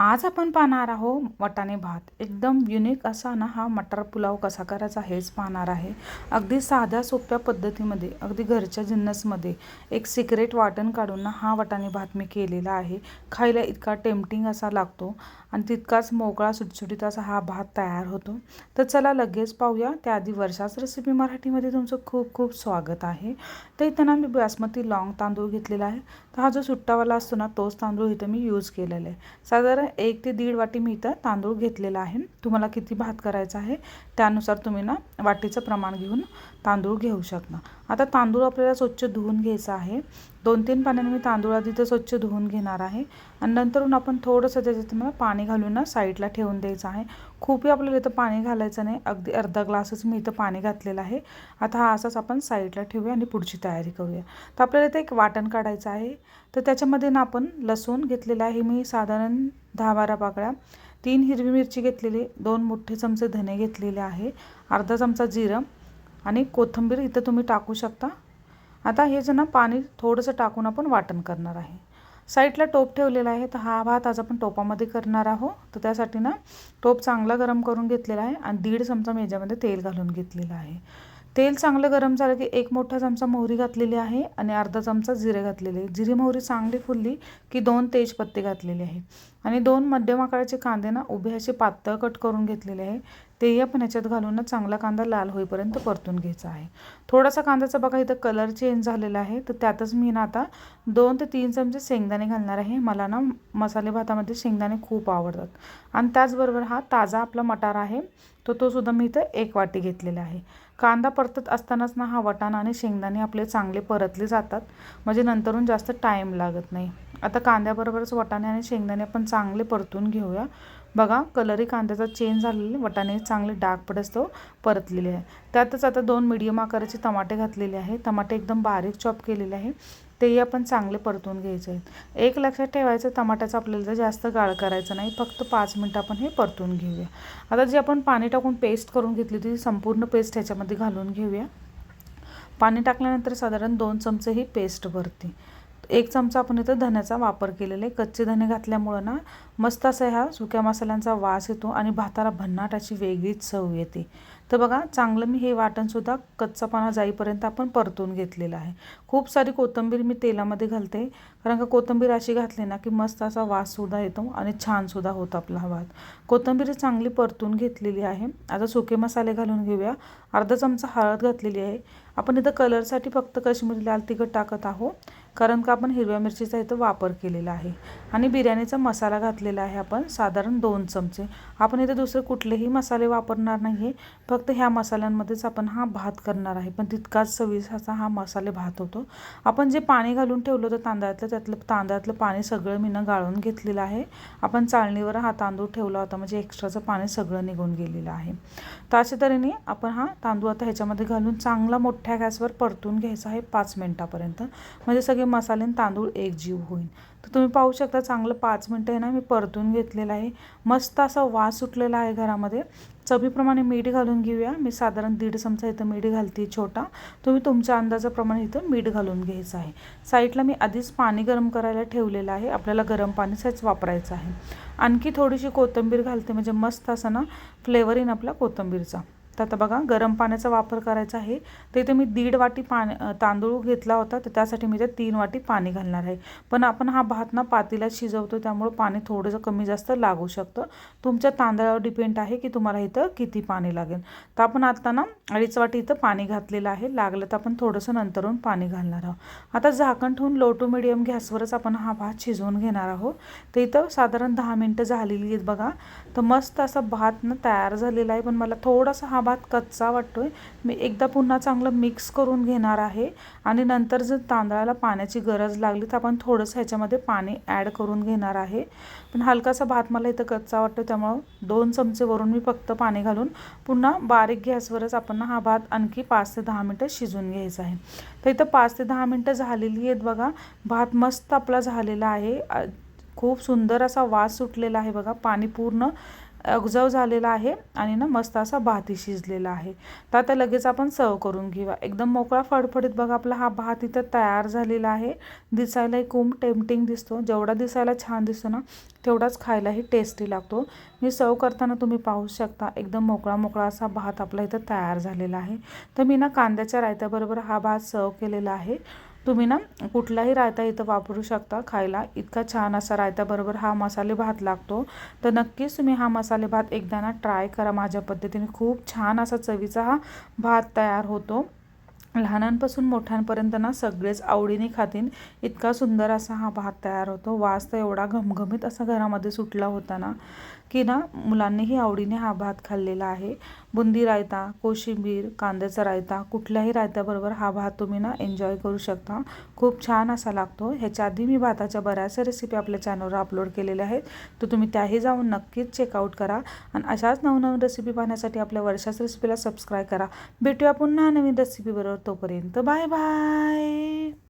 आज आपण पाहणार आहोत वटाणे भात. एकदम युनिक असा ना हा मटार पुलाव कसा करायचा हेच पाहणार आहे. अगदी साध्या सोप्या पद्धतीमध्ये अगदी घरच्या जिन्नसमध्ये एक सिक्रेट वाटण काढून ना हा वटाणे भात मी केलेला आहे. खायला इतका टेम्पटिंग असा लागतो. आणि तितकाच मोकळा सुटसुटीत असा हा भात तयार होतो. तर चला लगेच पाहूया. त्याआधी वर्षाच रेसिपी मराठीमध्ये तुमचं खूप खूप स्वागत आहे. तर इथं ना मी बासमती लॉंग तांदूळ घेतलेला आहे. तर हा जो सुट्टावाला असतो ना तोच तांदूळ इथं मी यूज केलेला आहे. साधारण एक ते दीड वाटी मी इथं तांदूळ घेतलेला आहे. तुम्हाला किती भात करायचा आहे त्यानुसार तुम्ही ना वाटीचं प्रमाण घेऊन तांदूळ घेऊ शकता. आता तांदूळ आपल्याला स्वच्छ धुवून घ्यायचा आहे. दोन तीन पाण्याने मी तांदूळ आधी तर स्वच्छ धुवून घेणार आहे. आणि नंतरून आपण थोडंसं त्याच्यात मला पाणी घालून ना साईडला ठेवून द्यायचं आहे. खूपही आपल्याला इथं पाणी घालायचं नाही. अगदी अर्धा ग्लासच मी इथं पाणी घातलेलं आहे. आता हा असाच आपण साईडला ठेवूया आणि पुढची तयारी करूया. तर आपल्याला इथं एक वाटण काढायचं आहे. तर त्याच्यामध्ये ना आपण लसूण घेतलेलं आहे. मी साधारण दहा बारा पाकळ्या तीन हिरवी मिरची घेतलेली दोन मोठे चमचे धने घेतलेले आहे अर्धा चमचा जिरं आणि कोथिंबीर इथं तुम्ही टाकू शकता. आता हे जे ना पाणी थोडंसं टाकून आपण वाटण करणार आहे. साईडला टोप ठेवलेला आहे तर हा भात आज आपण टोपामध्ये करणार आहोत. तर त्यासाठी ना टोप चांगला गरम करून घेतलेला आहे आणि दीड चमचा मेजामध्ये तेल घालून घेतलेलं आहे. तेल चांगलं गरम झालं की एक मोठा चमचा मोहरी घातलेली आहे आणि अर्धा चमचा जिरे घातलेले. जिरी मोहरी चांगली फुलली की दोन तेजपत्ते घातलेले आहे आणि दोन मध्यम आकाराचे कांदे ना उभे असे पातळ कट करून घेतलेले आहे. तेही आपण याच्यात घालूनच चांगला कांदा लाल होईपर्यंत परतून घ्यायचा आहे. थोडासा कांद्याचा बघा इथं कलर चेंज झालेला आहे. तर त्यातच मी ना आता दोन ते तीन चमचे शेंगदाणे घालणार आहे. मला ना मसाले भातामध्ये शेंगदाणे खूप आवडतात. आणि त्याचबरोबर हा ताजा आपला मटार आहे तो तो सुद्धा मी इथं एक वाटी घेतलेला आहे. कांदा परतत असतानाच ना हा वटाणा आणि शेंगदाणे आपले चांगले परतले जातात. म्हणजे नंतरून जास्त टाईम लागत नाही. आता कांद्याबरोबरच वटाणे आणि शेंगदाणे आपण चांगले परतून घेऊया. बघा कलरही कांद्याचा चेंज झालेले वटाणे चांगले डाग पडस्तो परतलेले आहे. त्यातच आता दोन मिडियम आकाराचे टमाटे घातलेले आहे टमाटे एकदम बारीक चॉप केलेले आहे. तेही आपण चांगले परतून घ्यायचे आहेत. एक लक्षात ठेवायचं टमाट्याचं आपल्याला जास्त गाळ करायचं नाही फक्त पाच मिनटं आपण हे परतून घेऊया. आता जी आपण पाणी टाकून पेस्ट करून घेतली ती संपूर्ण पेस्ट ह्याच्यामध्ये घालून घेऊया. पाणी टाकल्यानंतर साधारण दोन चमचे ही पेस्ट भरते एक चमचा आपण इथं धण्याचा वापर केलेला आहे. कच्चे धने घातल्यामुळं ना मस्त असा ह्या सुक्या मसाल्यांचा वास येतो आणि भाताला भन्नाट अशी वेगळीच चव येते. तर बघा चांगलं मी हे वाटणसुद्धा कच्चापणा जाईपर्यंत आपण परतून घेतलेलं आहे. खूप सारी कोथिंबीर मी तेलामध्ये घालते कारण का कोथिंबीर अशी घातली ना की मस्त असा वाससुद्धा येतो आणि छानसुद्धा होतो आपला हा भात. कोथिंबीर चांगली परतून घेतलेली आहे. आता सुके मसाले घालून घेऊया. अर्धा चमचा हळद घातलेली आहे. आपण इथं कलरसाठी फक्त कश्मीरी लाल तिखट टाकत आहोत कारण का आपण हिरव्या मिरचीचा इथं वापर केलेला आहे. आणि बिर्याणीचा मसाला घातलेला आहे आपण साधारण दोन चमचे. आपण इथे दुसरे कुठलेही मसाले वापरणार नाही आहे फक्त ह्या मसाल्यांमध्येच आपण हा भात करणार आहे. पण तितकाच चवीसाचा हा मसाले भात होतो. आपण जे पाणी घालून ठेवलं होतं तांदळातलं त्यातलं तांदळातलं पाणी सगळं मीनं गाळून घेतलेलं आहे. आपण चाळणीवर हा तांदूळ ठेवला होता म्हणजे एक्स्ट्राचं पाणी सगळं निघून गेलेलं आहे. तर अशा तऱ्हेने आपण हा तांदूळ आता ह्याच्यामध्ये घालून चांगला मोठ्या गॅसवर परतून घ्यायचं आहे पाच मिनटापर्यंत. म्हणजे सगळे मसाले आणि तांदूळ एकजीव होईल. तर तुम्ही पाहू शकता चांगलं पाच मिनटं आहे ना मी परतून घेतलेलं आहे. मस्त असा वास सुटलेला आहे घरामध्ये. चवीप्रमाणे मीठ घालून घेऊया. मी साधारण दीड चमचा इथं मीठ घालते छोटा. तुम्ही तुमच्या अंदाजाप्रमाणे इथं मीठ घालून घ्यायचं आहे. साईडला मी आधीच पाणी गरम करायला ठेवलेलं आहे. आपल्याला गरम पाणीच वापरायचं आहे. आणखी थोडीशी कोथिंबीर घालते. म्हणजे मस्त असा ना फ्लेवर येईन आपला कोथिंबीरचा. तर आता बघा गरम पाण्याचा वापर करायचा आहे. तर इथे मी दीड वाटी पाणी तांदूळ घेतला होता. तर त्यासाठी मी ते तीन वाटी पाणी घालणार आहे. पण आपण हा भात ना पातीला शिजवतो त्यामुळं पाणी थोडंसं कमी जास्त लागू शकतं. तुमच्या तांदळावर डिपेंड आहे की तुम्हाला इथं किती पाणी लागेल. तर आपण आता ना अडीच वाटी इथं पाणी घातलेलं आहे. लागलं तर आपण थोडंसं नंतरून पाणी घालणार आहोत. आता झाकण ठेवून लो टू मिडियम गॅसवरच आपण हा भात शिजवून घेणार आहोत. तर इथं साधारण दहा मिनटं झालेली आहेत बघा. तर मस्त असा भात ना तयार झालेला आहे. पण मला थोडासा हा भात कच्चा वाटतो आहे मी एकदा पुन्हा चांगलं मिक्स करून घेणार आहे. आणि नंतर जर तांदळाला पाण्याची गरज लागली तर आपण थोडंसं ह्याच्यामध्ये पाणी ॲड करून घेणार आहे. पण हलकासा भात मला इथं कच्चा वाटतो त्यामुळं दोन चमचे वरून मी फक्त पाणी घालून पुन्हा बारीक गॅसवरच आपण हा भात आणखी पाच ते दहा मिनटं शिजून घ्यायचा आहे. तर इथं पाच ते दहा मिनटं झालेली आहेत बघा. भात मस्त आपला झालेला आहे. खूप सुंदर असा वास सुटलेला आहे बघा. पाणी पूर्ण अगजव झालेला आहे आणि ना मस्त असा भातही शिजलेला आहे. तर आता लगेच आपण सर्व करून घेऊया. एकदम मोकळा फडफडीत बघा आपला हा भात इथं तयार झालेला आहे. दिसायलाही खूप टेम्पटिंग दिसतो. जेवढा दिसायला छान दिसतो ना तेवढाच खायलाही टेस्टी लागतो. मी सर्व करताना तुम्ही पाहू शकता एकदम मोकळा मोकळा असा भात आपला इथं तयार झालेला आहे. तर मी ना कांद्याच्या रायत्याबरोबर हा भात सर्व केलेला आहे. तुम्ही ना कुठलाही रायता इथं वापरू शकता खायला. इतका छान असा रायत्याबरोबर हा मसाले भात लागतो. तर नक्कीच तुम्ही हा मसाले भात एकदा ना ट्राय करा. माझ्या पद्धतीने खूप छान असा चवीचा हा भात तयार होतो. लहानांपासून मोठ्यांपर्यंत ना सगळेच आवडीने खातील इतका सुंदर असा हा भात तयार होतो. वास तर एवढा घमघमीत असा घरामध्ये सुटला होता ना. की ना मुलांनीही आवडीने हा भात खाल्लेला आहे. बुंदी रायता कोशिंबीर कांद्याचा रायता कुठल्याही रायत्याबरोबर हा भात तुम्ही ना एन्जॉय करू शकता. खूप छान असा लागतो. ह्याच्या आधी मी भाताच्या बऱ्याचशा रेसिपी आपल्या चॅनलवर अपलोड केलेल्या आहेत. तर तुम्ही त्याही जाऊन नक्कीच चेकआउट करा. आणि अशाच नवनवीन रेसिपी पाहण्यासाठी आपल्या वर्षाच रेसिपीला सबस्क्राईब करा. भेटूया पुन्हा नवीन रेसिपीबरोबर तोपर्यंत. Bye bye